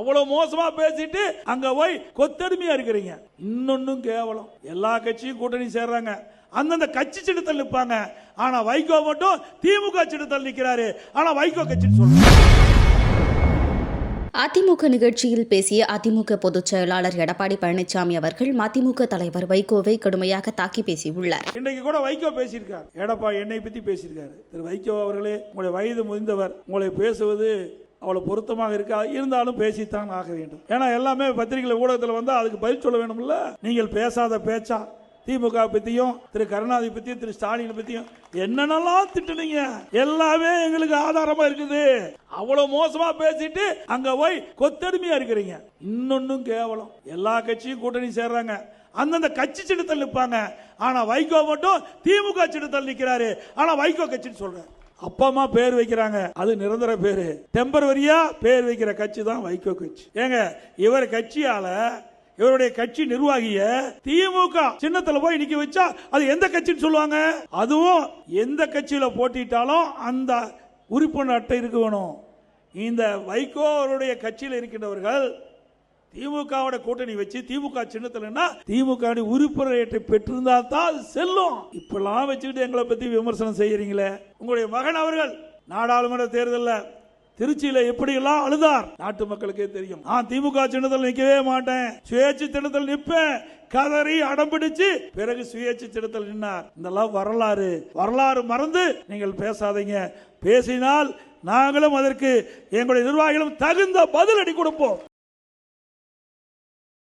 அவ்வளவு மோசமா பேசிட்டு அங்க போய் கொத்தடிமையா இருக்கிறீங்க. இன்னொன்னும் கேவலம். எல்லா கட்சியும் கூட்டணி சேர்றாங்க. அந்தந்த கட்சி சின்னத்தில் நிற்பாங்க ஆனா வைகோ மட்டும் திமுக சின்னத்தில் நிக்கிறாரு. ஆனா வைகோ கட்சின்னு சொல்றாங்க. அதிமுக நிகழ்ச்சியில் பேசிய அதிமுக பொதுச் செயலாளர் எடப்பாடி பழனிசாமி அவர்கள் மதிமுக தலைவர் வைகோவை கடுமையாக தாக்கி பேசியுள்ளார். இன்றைக்கு கூட வைகோ பேசியிருக்கார். எடப்பாடி என்னை பத்தி பேசியிருக்காரு. திரு வைகோ அவர்களே உங்களுடைய வயது முதிர்ந்தவர். உங்களை பேசுவது அவ்வளோ பொருத்தமாக இருக்கா? இருந்தாலும் பேசித்தான் ஆக வேண்டும். ஏன்னா எல்லாமே பத்திரிகை ஊடகத்தில் வந்தால் அதுக்கு பதில் சொல்ல வேணும்ல? நீங்கள் பேசாத பேச்சா? திமுக பத்தியும் திரு கருணாநிதி பத்தியும் திரு ஸ்டாலின் பத்தியும் என்னென்னலாம் திட்டுனீங்க? எல்லாமே எங்களுக்கு ஆதாரமா இருக்குது. அவ்வளவு மோசமா பேசிட்டு அங்க போய் கொத்தடிமையா இருக்கிறீங்க. இன்னொன்னும் கேவலம். எல்லா கட்சியும் கூட்டணி சேர்றாங்க. அந்தந்த கட்சி சின்னத்தில் நிற்பாங்க ஆனா வைகோ மட்டும் திமுக சின்னத்தில் நிற்கிறாரு ஆனா வைகோ கட்சின்னு சொல்கிறேன் அப்பா அம்மா பேர் வைக்கிறாங்க. அது நிரந்தர பேரு. டெம்பரவரியா பேர் வைக்கிற கட்சி தான் வைகோ கட்சி. ஏங்க இவர் கட்சியால இவருடைய கட்சி நிர்வாகிய திமுக சின்னத்துல போய் நிக்க வச்சா அது எந்த கட்சின்னு சொல்லுவாங்க? அதுவும் எந்த கட்சியில போட்டிட்டாலும் அந்த உறுப்பினர் அட்டை இருக்க வேணும். இந்த வைகோ அவருடைய கட்சியில் இருக்கின்றவர்கள் திமுகவோட கூட்டணி வச்சு திமுக சின்னத்தில்னா திமுக உறுப்பினர் அட்டை பெற்றிருந்தா தான் அது செல்லும். இப்பெல்லாம் வச்சுக்கிட்டு எங்களை பத்தி விமர்சனம் செய்யறீங்களே. உங்களுடைய மகன் அவர்கள் நாடாளுமன்ற தேர்தலில் திருச்சியில எப்படியெல்லாம் அழுதார்? நாட்டு மக்களுக்கே தெரியும். நான் திமுக சின்னத்தில் நிற்கவே மாட்டேன். சுயேட்சை திட்டத்தில் நிற்பேன் கதறி அடம்பிடிச்சு பிறகு சுயேட்சை திட்டத்தில் நின்னார். இதெல்லாம் வரலாறு. வரலாறு மறந்து நீங்கள் பேசாதீங்க. பேசினால் நாங்களும் அதற்கு எங்களுடைய நிர்வாகிகளும் தகுந்த பதிலடி கொடுப்போம்.